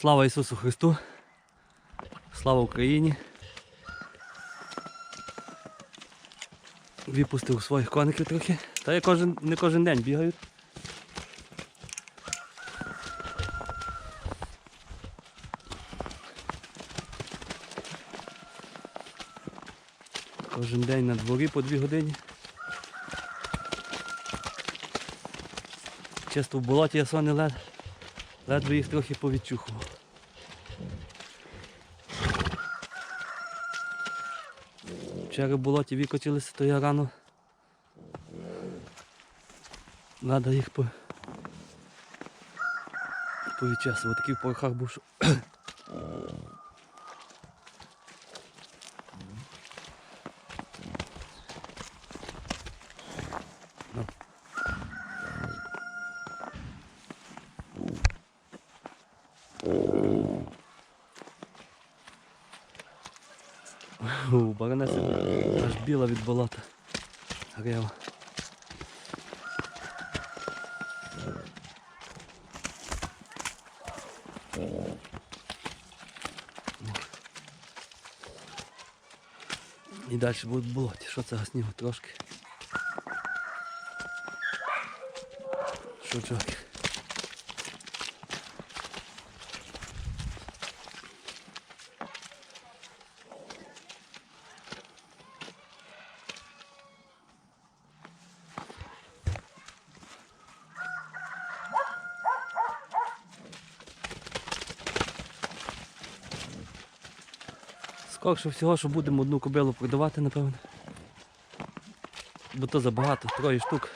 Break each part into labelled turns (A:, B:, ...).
A: Слава Ісусу Христу! Слава Україні! Випустив своїх коників трохи. Та я кожен, не кожен день бігають. Кожен день на дворі по дві години. Чисто в болоті я сони лед. Ледве їх трохи повідчухував. Вчора в болоті викотилися, то я рано. Надо їх по... повідчасувати. Такий в порохах був, що... У баронеси аж біла від болота. Грива. І далі будуть болоті. Що це снігу трошки? Шучок. Скорше всього, що будемо одну кобилу продавати, напевно. Бо то забагато, троє штук.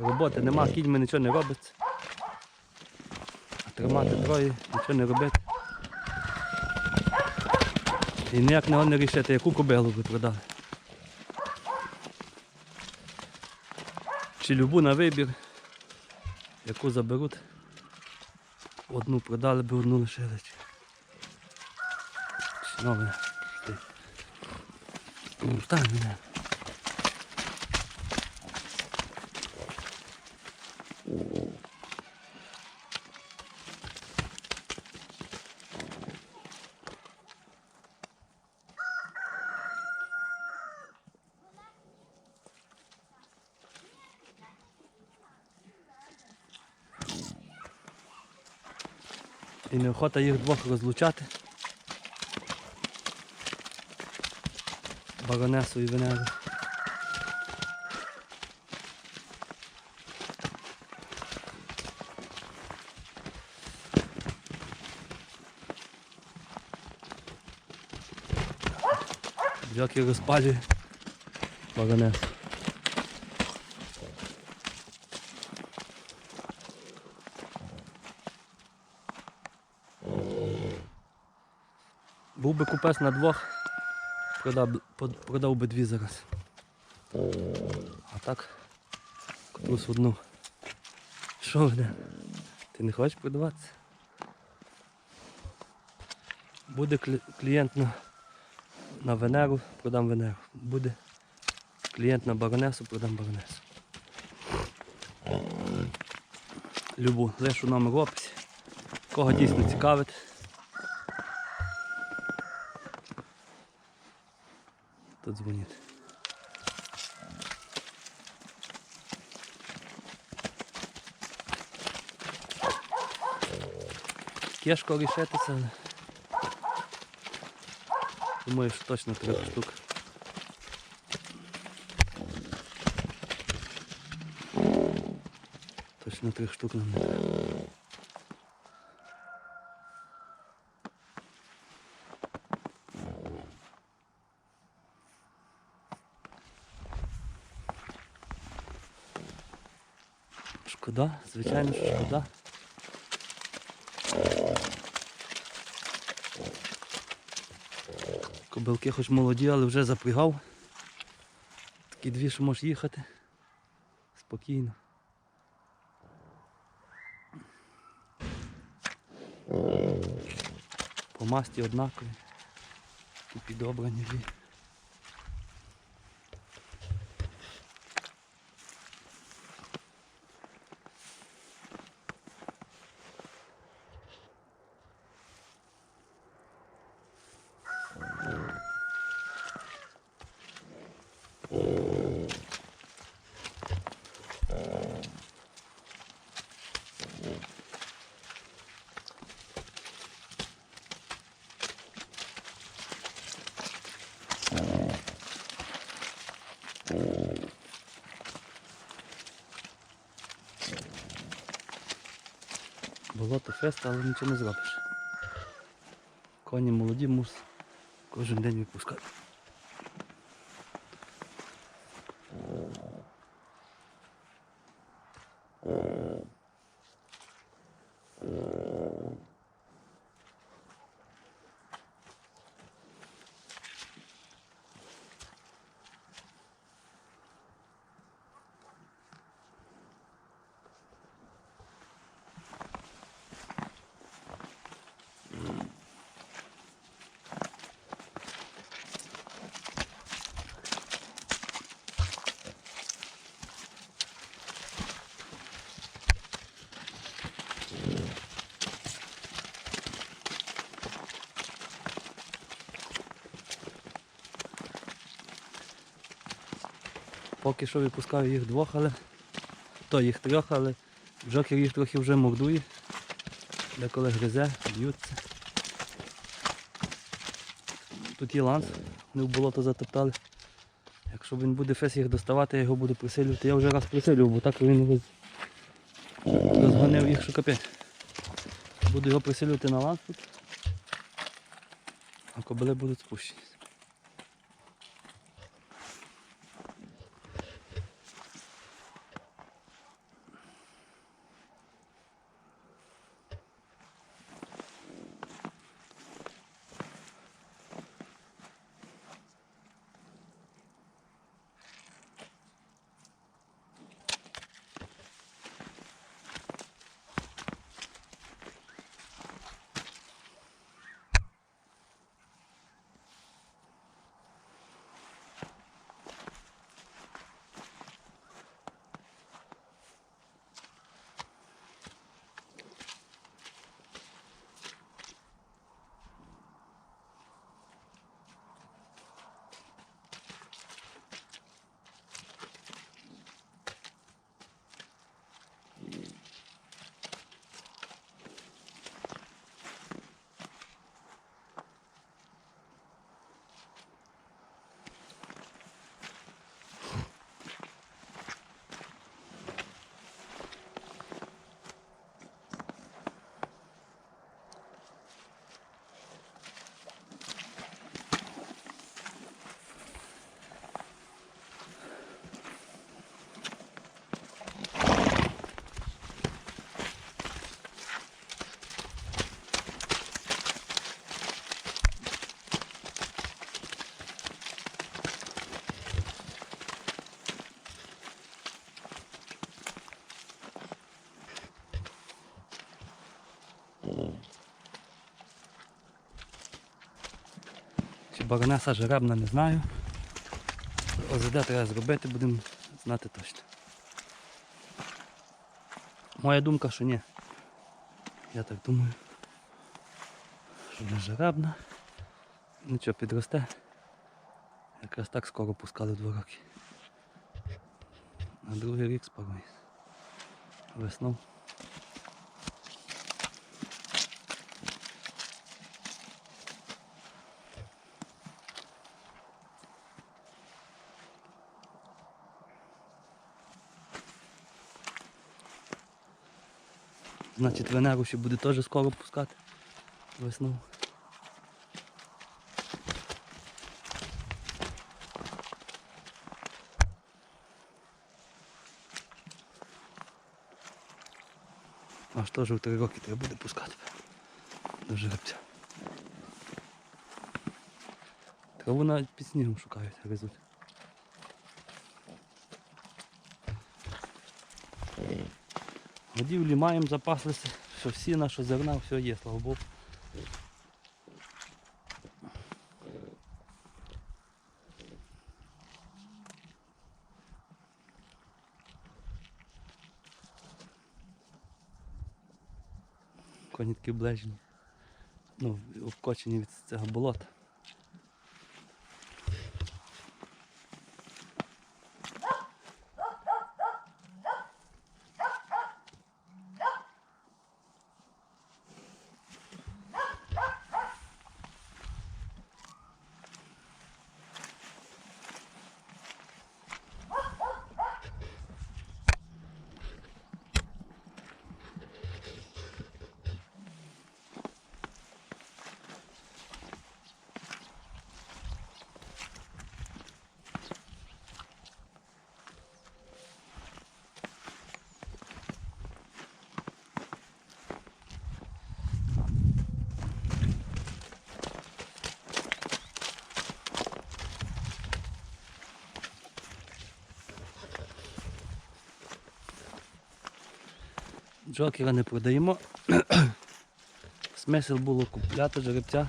A: Роботи нема, кіньми нічого не робиться. А тримати троє, нічого не робити. І ніяк не не рішити, яку кобилу ви продали. Чи любу на вибір, яку заберуть. Одну продали би, одну лишили. Чи нове. Ну, Встань. І неохота їх двох розлучати. Баронесу і Венеру. Як я розпалює баронесу. Був би купець на двох, продав, продав би дві зараз. А так, котрусь одну. Що буде? Ти не хочеш продаватися? Буде клієнт на, на Венеру, продам Венеру. Буде клієнт на баронесу, продам баронесу. Любу, лишу номер в описі. Кого дійсно цікавить. То дзвоніть. Кешко рішитися, але думаю, що точно трьох штук. Точно трьох штук нам не треба. Шкода, звичайно, що шкода. Кобилки хоч молоді, але вже запрягав. Такі дві, що можеш їхати. Спокійно. По масті однакові. Такі підобрані дві. Болото фест, але нічого не зробиш. Коні молоді мус кожен день випускати. Поки що випускаю їх двох, але то їх трьох, але джокер їх трохи вже мордує. Деколи гризе, б'ються. Тут є ланс, не в болото затоптали. Якщо він буде фес їх доставати, я його буду присилювати. Я вже раз присилював, бо так він розгонив їх, що капець. Буду його присилювати на ланс тут. А кобили будуть спущені. Баронеса жеребна, не знаю. ОЗД треба зробити, будемо знати точно. Моя думка, що ні. Я так думаю. Що не жеребна. Нічого підросте. Якраз так скоро пускали два роки. На другий рік спарує. Весну. Значить Венеру ще буде теж скоро пускати. Весну. Аж теж в три роки треба буде пускати. До жеребця. Траву навіть під снігом шукають, гризуть. Годівлі маємо, запаслися, що всі наше зерна, все є, слава Богу. Коні такі облежені. Ну, обкочені від цього болота. Джокера не продаємо. Смисл було купляти жеребця.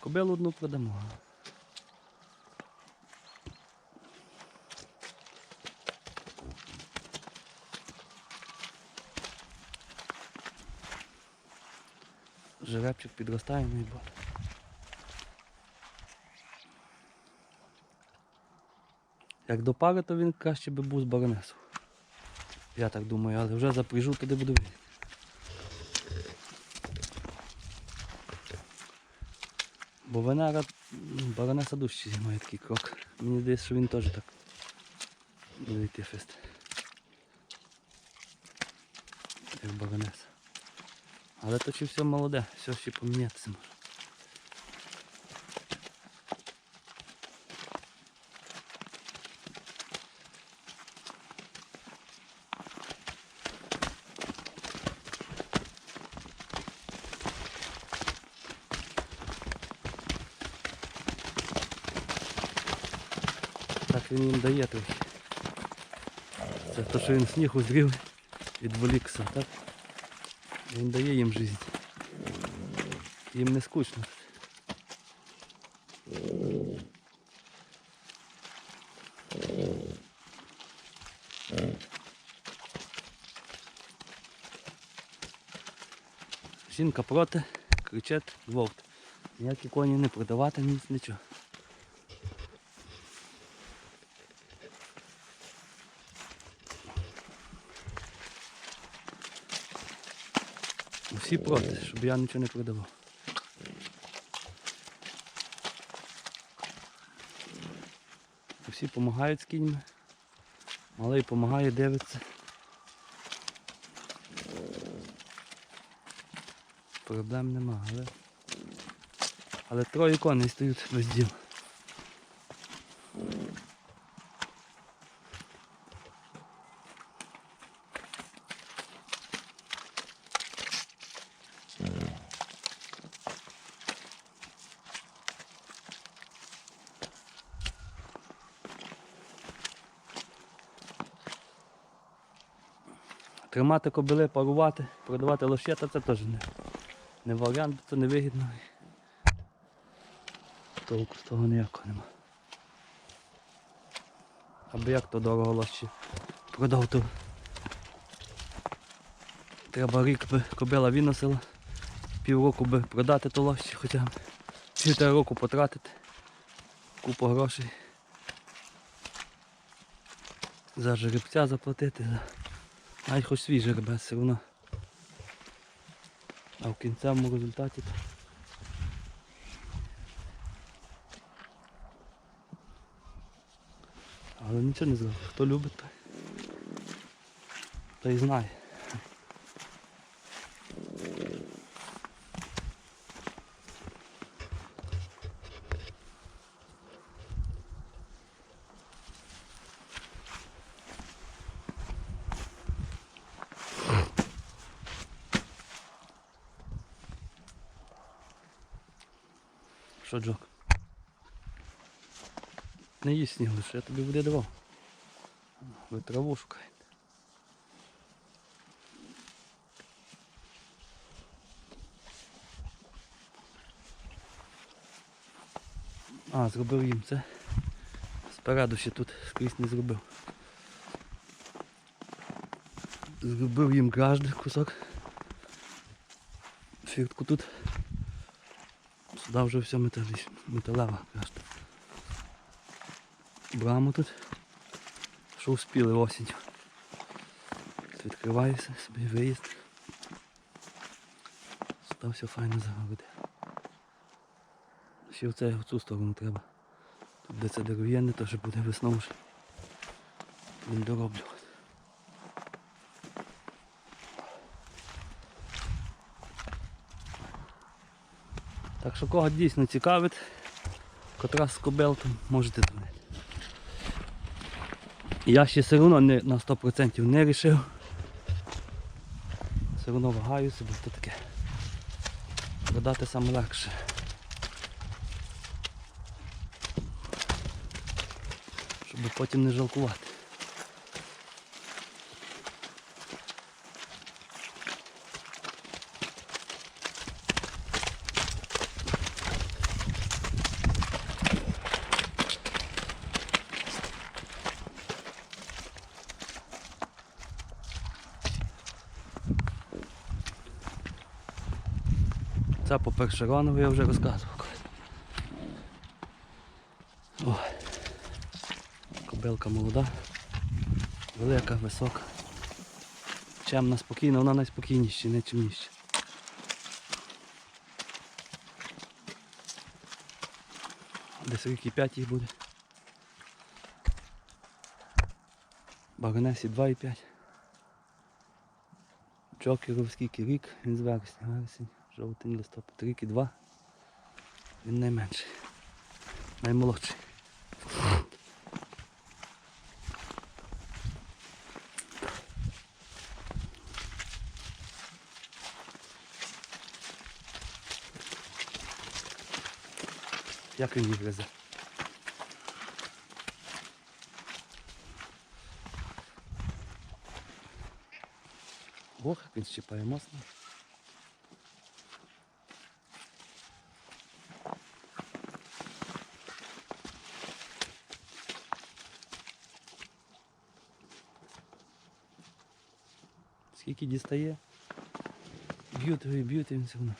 A: Кобилу одну продамо. Жеребчик підростає мій бо. Як до пари, то він краще би був з баронесу. Я так думаю, але вже запряжу, туди буду видіти. Бо Венера, баронеса дужче має такий крок. Мені здається, що він теж так буде йти фест. Як баронеса. Але то чи все молоде, все ще помінятися може. Так він їм дає трохи. Це те, що він сніг узрів, відволікся, так? Він дає їм життя. Їм не скучно. Жінка проти, кричить вовт. Ніякі коні не продавати, ніц нічого. Всі проти, щоб я нічого не продавав. Всі допомагають з кіньми. Малий допомагає, дивиться. Проблем нема, але. Але троє коней стоять без діла. Тримати кобили, парувати, продавати лощета це теж не, не варіант, це не вигідно. Толку з того ніякого нема. Аби як то дорого лощі продав, то треба рік би кобила виносила, півроку би продати то лощі хоча б. Півтора року потратити. Купу грошей. За жеребця заплатити. За... Навіть хоч свій жеребець все одно. А в кінцевому результаті Але нічого не зробив. Хто любить, той, той знає. Що, Джок? Не їсть сніг лише, я тобі буде давав. Ви траву шукаєте. А, зробив їм це. Спереду ще тут скрізь не зробив. Зробив їм гражди кусок. Фіртку тут. Сюди вже все металева гражда. Браму тут. Що успіли осінь. Тут відкривається собі виїзд. Сюди все файно загородити. Ще в, це, в цю сторону треба. Тут де це дерев'яне, теж буде весною. Він дороблювати. Так що кого дійсно цікавить, котра з кобел, то можете дзвонити. Я ще все одно не, на 100% не вирішив. Все одно вагаю себе, то таке. Продати саме легше. Щоб потім не жалкувати. Це по першеронову я вже розказував. О, кобилка молода, велика, висока. Чемна, спокійна, вона найспокійніша, не чимніша. Десь рік і 5 їх буде. Баганесі 2,5. Джокеров скільки рік, він з вересня, вересень, жовтень, листопад, рік два. Він найменший. Наймолодший. Як він їх везе? Ох, як він щипає моцно. Дістає? Б'ють б'ють і все одно.